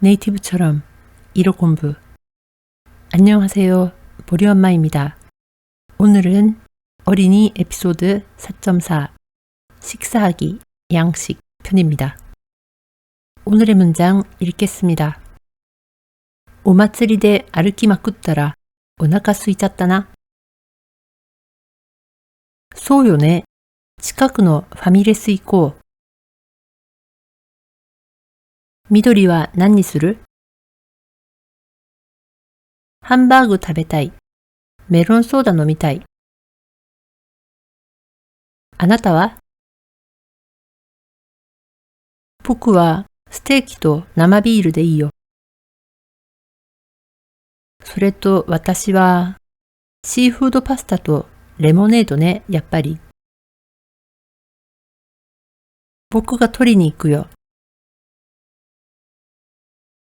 네이티브처럼 1호 공부. 안녕하세요. 보리 엄마입니다. 오늘은 어린이 에피소드 4.4 식사하기 양식 편입니다. 오늘의 문장 읽겠습니다. 오마츠리 데 아르키 마쿠따라 오나카 수이찼다나 そうよね。近くのファミレス行こう。 緑は何にする？ハンバーグ食べたい。メロンソーダ飲みたい。あなたは？僕はステーキと生ビールでいいよ。それと私はシーフードパスタとレモネードね、やっぱり。僕が取りに行くよ。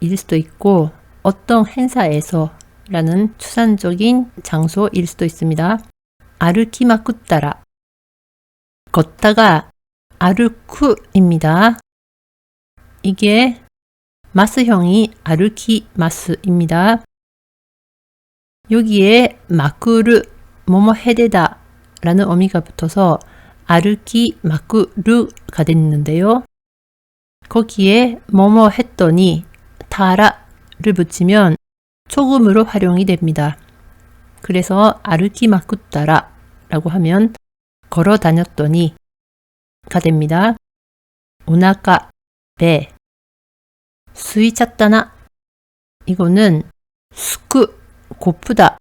일 수도 있고 어떤 행사에서 라는 추상적인 장소일 수도 있습니다. 아르키마쿠따라 걷다가 아르쿠입니다. 이게 마스형이 아르키마스입니다. 여기에 마쿠르 뭐뭐 헤데다 라는 어미가 붙어서 아르키 마쿠르가 됐는데요. 거기에 뭐뭐 했더니 타라를 붙이면 초금으로 활용이 됩니다. 그래서 아르키 마쿠따라 라고 하면 걸어 다녔더니 가 됩니다. 오나카 배 수이찼다나 이거는 스쿠 고프다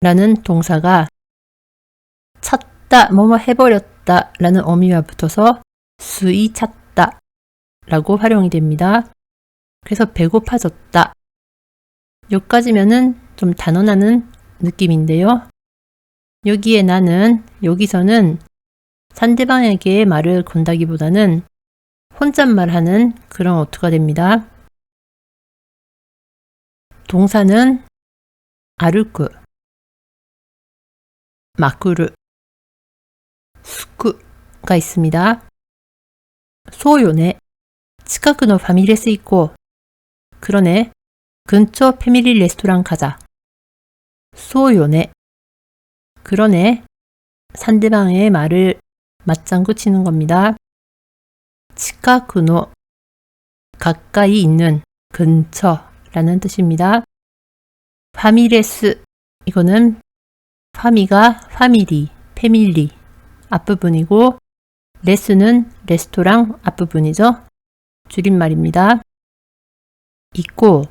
라는 동사가 찾다 뭐뭐 해버렸다 라는 어미와 붙어서 수이 찾다 라고 활용이 됩니다. 그래서 배고파졌다. 여기까지면은 좀 단언하는 느낌인데요. 여기에 나는 여기서는 상대방에게 말을 건다기보다는 혼잣말하는 그런 어투가 됩니다. 동사는 아르크, 마쿠르, 스쿠가 있습니다. 소요네, 치카크노 파미레스 있고 그러네. 근처 패밀리 레스토랑 가자. 소요네. 그러네. 상대방의 말을 맞장구 치는 겁니다. 치카쿠노 가까이 있는 근처라는 뜻입니다. 파미레스 이거는 파미가 파미리, 패밀리 앞부분이고 레스는 레스토랑 앞부분이죠. 줄임말입니다. 있고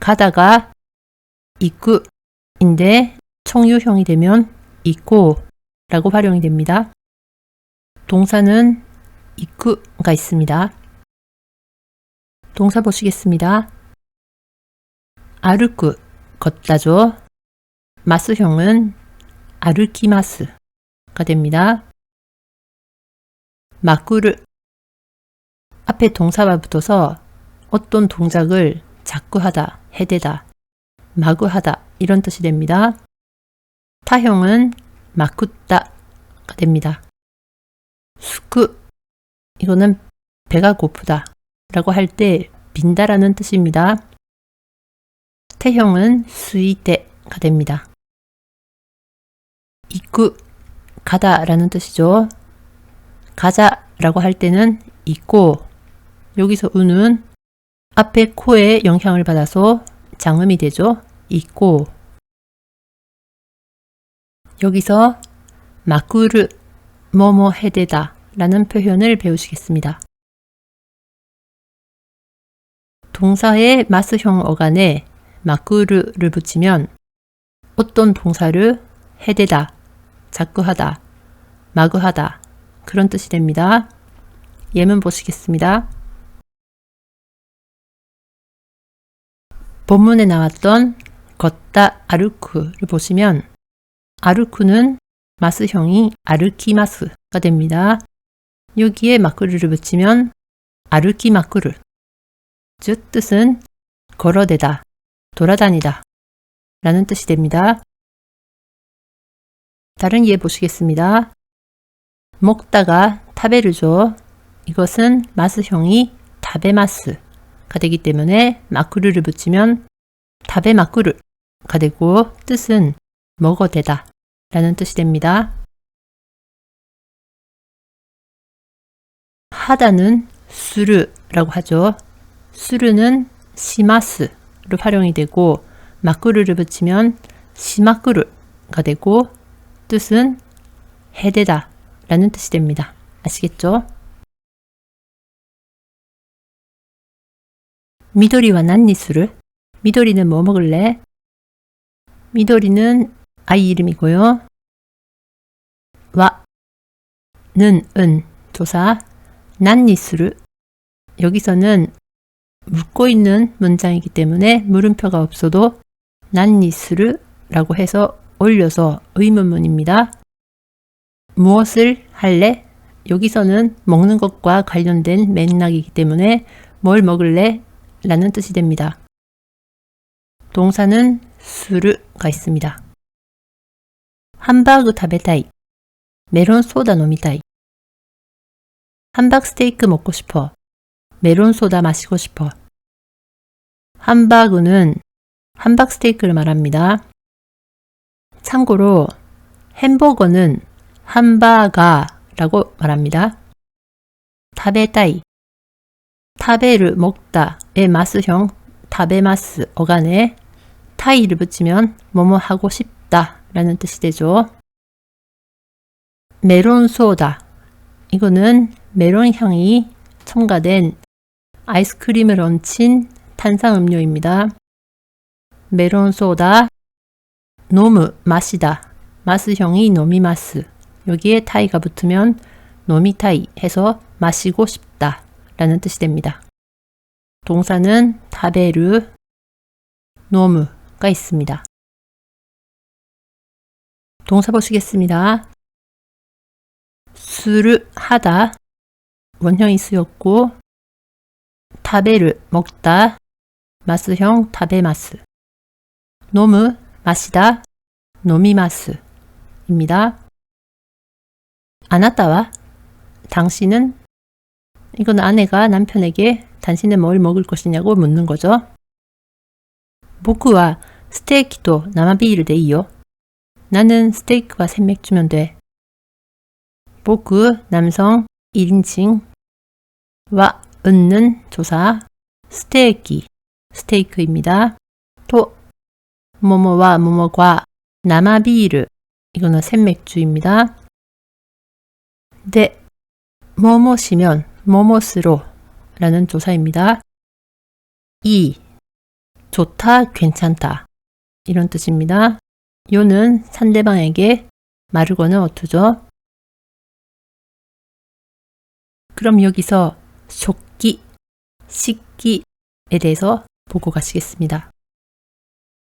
가다가 있구인데 청유형이 되면 있고 라고 활용이 됩니다. 동사는 있구가 있습니다. 동사 보시겠습니다. 아르쿠 걷다죠. 마스형은 아르키마스가 됩니다. 마쿠르 앞에 동사가 붙어서 어떤 동작을 자꾸 하다, 해대다, 마구 하다 이런 뜻이 됩니다. 타형은 마쿠따가 됩니다. 수쿠 이거는 배가 고프다 라고 할 때 빈다라는 뜻입니다. 태형은 수이대가 됩니다. 입구 가다 라는 뜻이죠. 가자 라고 할 때는 있고 여기서 우는 앞에 코에 영향을 받아서 장음이 되죠. 있고 여기서 마쿠르 뭐뭐 해대다 라는 표현을 배우시겠습니다. 동사의 마스형 어간에 마쿠르를 붙이면 어떤 동사를 해대다, 자꾸 하다, 마구 하다 그런 뜻이 됩니다. 예문 보시겠습니다. 본문에 나왔던 걷다 아르크를 보시면 아르크는 마스형이 아르키마스가 됩니다. 여기에 마크르를 붙이면 아르키마크르 즉 뜻은 걸어대다, 돌아다니다 라는 뜻이 됩니다. 다른 예 보시겠습니다. 먹다가 타베르죠. 이것은 마스형이 타베마스 가 되기 때문에 마크르를 붙이면 타베마크르가 되고 뜻은 먹어대다 라는 뜻이 됩니다. 하다는 수르라고 하죠. 수르는 시마스로 활용이 되고 마크르를 붙이면 시마크르가 되고 뜻은 해대다 라는 뜻이 됩니다. 아시겠죠? 미도리와 난니수를 미도리는 뭐 먹을래? 미도리는 아이 이름이고요. 와, 는, 은, 조사, 난니수를 여기서는 묻고 있는 문장이기 때문에 물음표가 없어도 난니스르 라고 해서 올려서 의문문입니다. 무엇을 할래? 여기서는 먹는 것과 관련된 맥락이기 때문에 뭘 먹을래? 라는 뜻이 됩니다. 동사는 수르가 있습니다. 함바그 타베타이, 메론 소다 노미타이. 함박 스테이크 먹고 싶어. 메론 소다 마시고 싶어. 함바그는 함박 스테이크를 말합니다. 참고로 햄버거는 함바가라고 말합니다. 타베타이 타베를 먹다의 마스형 타베마스 어간에 타이를 붙이면 뭐뭐 하고 싶다 라는 뜻이 되죠. 메론 소다 이거는 메론 향이 첨가된 아이스크림을 얹힌 탄산 음료입니다. 메론 소다, 노무, 마시다, 마스형이 노미마스. 여기에 타이가 붙으면 노미타이 해서 마시고 싶다 라는 뜻이 됩니다. 동사는 타베르, 노무가 있습니다. 동사 보시겠습니다. 술을 하다, 원형이 쓰였고, 타베르 먹다 마스형 타베마스 노무 마시다 노미마스입니다. 아나타와 당신은 이건 아내가 남편에게 당신은 뭘 먹을 것이냐고 묻는 거죠. 보크와 스테이키도 나마비를 데이요. 나는 스테이크와 생맥주면 돼. 보크 남성 1인칭 와 은는 조사 스테이키 스테이크입니다. 또 뭐뭐와 뭐뭐과 나마비르 이거는 샘맥주입니다. 네, 뭐뭐시면 뭐뭐스로 라는 조사입니다. 이 좋다, 괜찮다 이런 뜻입니다. 요는 상대방에게 마르거는 어투죠. 그럼 여기서 속기, 식기에 대해서 보고 가시겠습니다.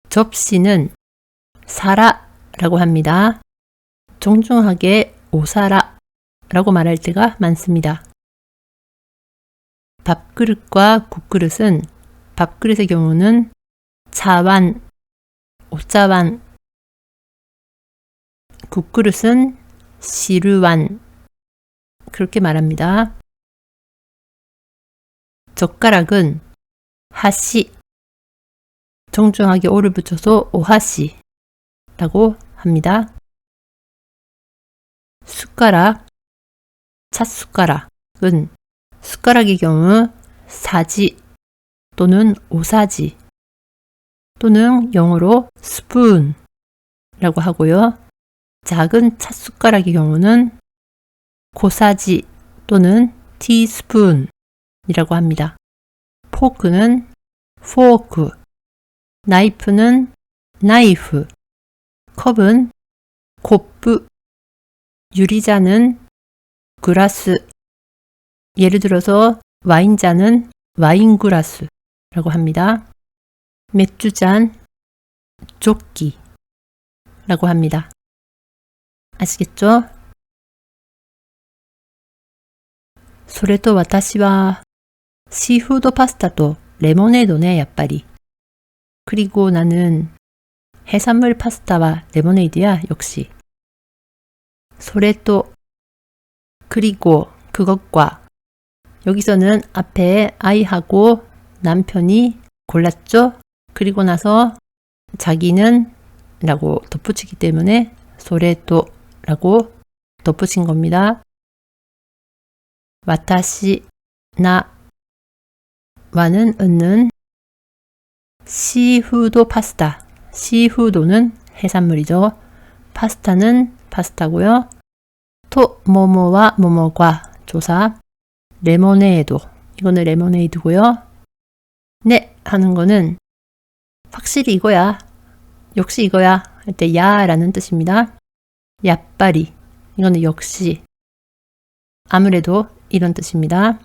접시는 사라라고 합니다. 정중하게 오사라라고 말할 때가 많습니다. 밥그릇과 국그릇은 밥그릇의 경우는 차완, 오차완, 국그릇은 시르완 그렇게 말합니다. 젓가락은 하시 정중하게 오를 붙여서 오하시 라고 합니다. 숟가락, 찻숟가락은 숟가락의 경우 사지 또는 오사지 또는 영어로 스푼 라고 하고요. 작은 찻숟가락의 경우는 고사지 또는 티스푼 이라고 합니다. 포크는 포크, 나이프는 나이프, 컵은 코프, 유리잔은 그라스, 예를 들어서 와인잔은 와인그라스라고 합니다. 맥주잔 조끼라고 합니다. 아시겠죠? それと私は 시푸드 파스타도 레모네이드네, 야빨이. 그리고 나는 해산물 파스타와 레모네이드야, 역시. 소레또 그리고 그것과 여기서는 앞에 아이하고 남편이 골랐죠? 그리고 나서 자기는 라고 덧붙이기 때문에 소레도 라고 덧붙인 겁니다. 와타시, 나, 와는 은는 시후도 파스타. 시후도는 해산물이죠. 파스타는 파스타고요. 토, 모모와 모모과 조사. 레모네이드. 이거는 레모네이드고요. 네 하는 거는 확실히 이거야. 역시 이거야. 할 때 야라는 뜻입니다. 야빠리. 이거는 역시. 아무래도 이런 뜻입니다.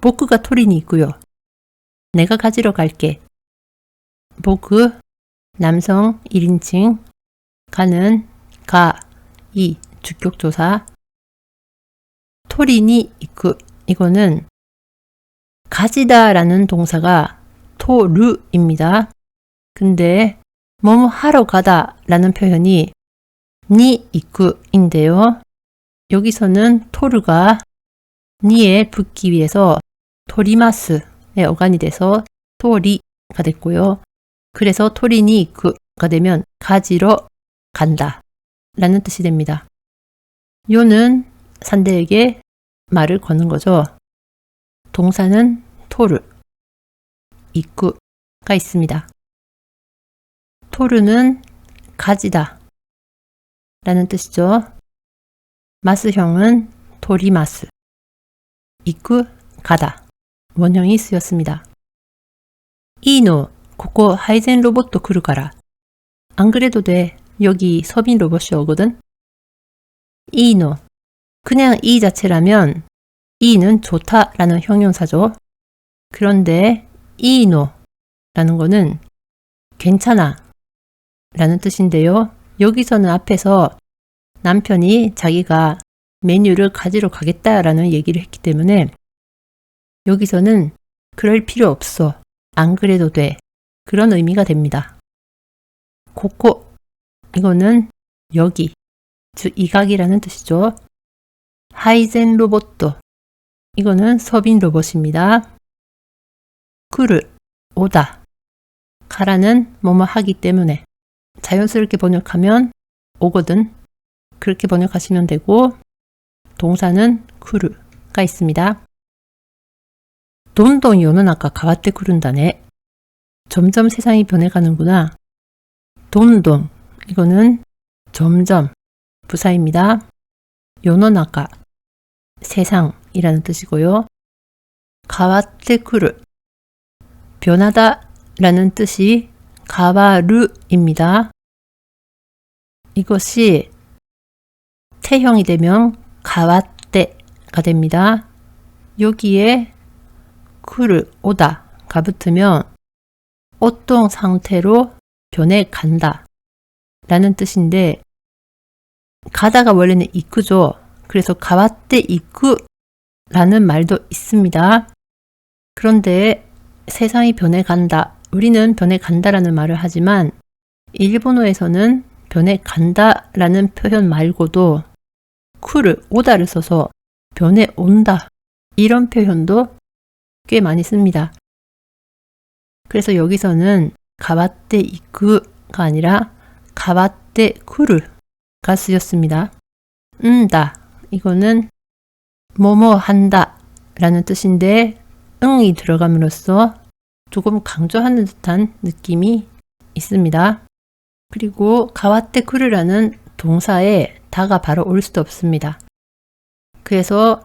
보크가 토린이 있고요. 내가 가지러 갈게. 보크, 남성 1인칭, 가는, 가, 이, 주격조사. 토린이 있고, 이거는 가지다 라는 동사가 토르입니다. 근데 뭐뭐 하러 가다 라는 표현이 니 이쿠인데요. 여기서는 토르가 니에 붙기 위해서 토리마스의 어간이 돼서 토리가 됐고요. 그래서 토리니 이쿠가 되면 가지러 간다 라는 뜻이 됩니다. 요는 상대에게 말을 거는 거죠. 동사는 토르, 이쿠가 있습니다. 토르는 가지다 라는 뜻이죠. 마스형은 토리마스, 이쿠 가다 원형이 쓰였습니다. 이노, 고코 하이젠 로봇 그루가라. 안 그래도 돼. 여기 서빈 로봇이 오거든. 이노. 그냥 이 자체라면 이는 좋다라는 형용사죠. 그런데 이노라는 거는 괜찮아 라는 뜻인데요. 여기서는 앞에서 남편이 자기가 메뉴를 가지러 가겠다라는 얘기를 했기 때문에 여기서는 그럴 필요 없어. 안 그래도 돼. 그런 의미가 됩니다. 고코 이거는 여기 즉 이각이라는 뜻이죠. 하이젠 로봇도 이거는 서빈 로봇입니다. 쿠르 오다 가라는 뭐뭐 하기 때문에 자연스럽게 번역하면 오거든 그렇게 번역하시면 되고 동사는 쿠르가 있습니다. 돈돈 요노나카 가와테 쿠른다네. 점점 세상이 변해가는구나. 돈돈 이거는 점점 부사입니다. 요노나카 세상이라는 뜻이고요. 가와테 쿠르 변하다 라는 뜻이 가와르입니다. 이것이 태형이 되면 가와떼가 됩니다. 여기에 쿠르, 오다가 붙으면 어떤 상태로 변해 간다 라는 뜻인데 가다가 원래는 이쿠죠. 그래서 가와떼 이쿠라는 말도 있습니다. 그런데 세상이 변해간다. 우리는 변해간다라는 말을 하지만 일본어에서는 변해간다라는 표현 말고도 쿠를 오다를 써서 변해온다. 이런 표현도 꽤 많이 씁니다. 그래서 여기서는 가와떼 이쿠가 아니라 가와떼 쿠르가 쓰였습니다. 음다. 이거는 뭐뭐 한다 라는 뜻인데 응이 들어감으로써 조금 강조하는 듯한 느낌이 있습니다. 그리고 가와테 쿠르라는 동사에 다가 바로 올 수도 없습니다. 그래서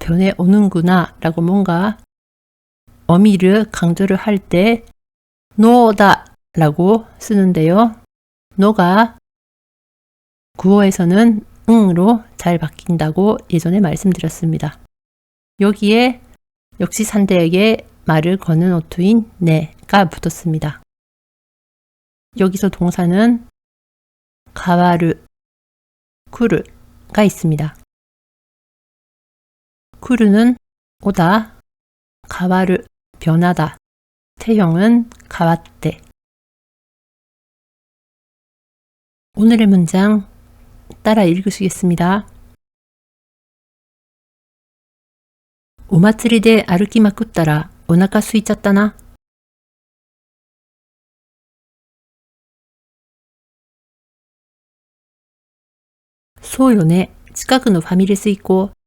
변해 오는구나 라고 뭔가 어미를 강조를 할 때 노다 라고 쓰는데요. 노가 구어에서는 응으로 잘 바뀐다고 예전에 말씀드렸습니다. 여기에 역시 산대에게 말을 거는 어투인 네가 붙었습니다. 여기서 동사는 가와르, 쿠르가 있습니다. 쿠르는 오다, 가와르, 변하다, 태형은 가왔대. 오늘의 문장 따라 읽으시겠습니다. お祭りで歩きまくったらお腹空いちゃったな。そうよね。近くのファミレス行こう。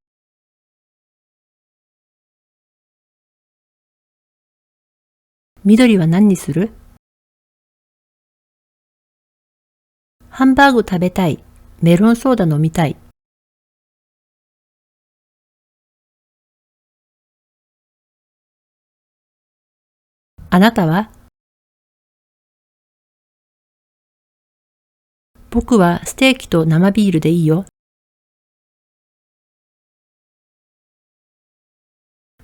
緑は何にするハンバーグ食べたい。 メロンソーダ飲みたい。あなたは？僕はステーキと生ビールでいいよ。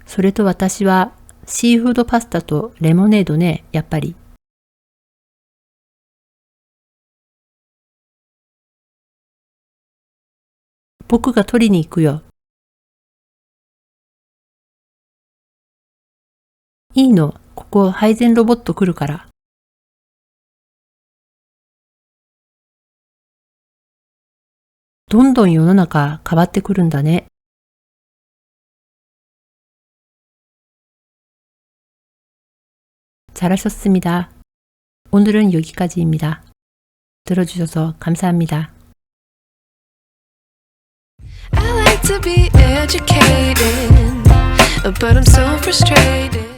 それと私はシーフードパスタとレモネードね、やっぱり。 僕が取りに行くよ。いいの、ここ配膳ロボット来るから。どんどん世の中変わってくるんだね。 잘하셨습니다. 오늘은 여기까지입니다. 들어주셔서 감사합니다. To be educated, but I'm so frustrated.